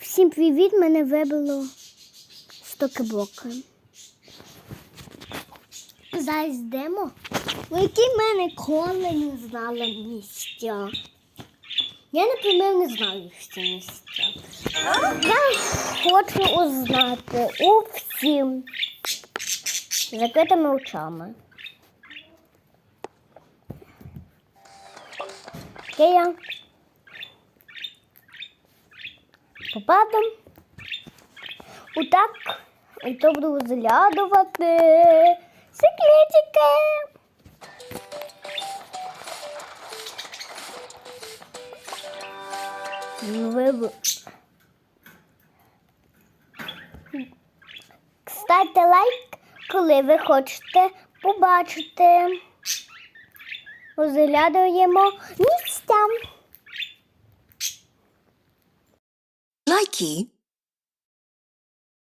Всім привіт, мене вибило 100 каблока. Зараз йдемо. Ну, які в мене коли не знала місця. Я, наприклад, не знаю всі місця. Я хочу узнати у всім закритими очами. Окей, я попадем. Отак. І то буду заглядувати секретики. Ну, ви... Ставте лайк, коли ви хочете побачити. Розглядуємо місця. Nike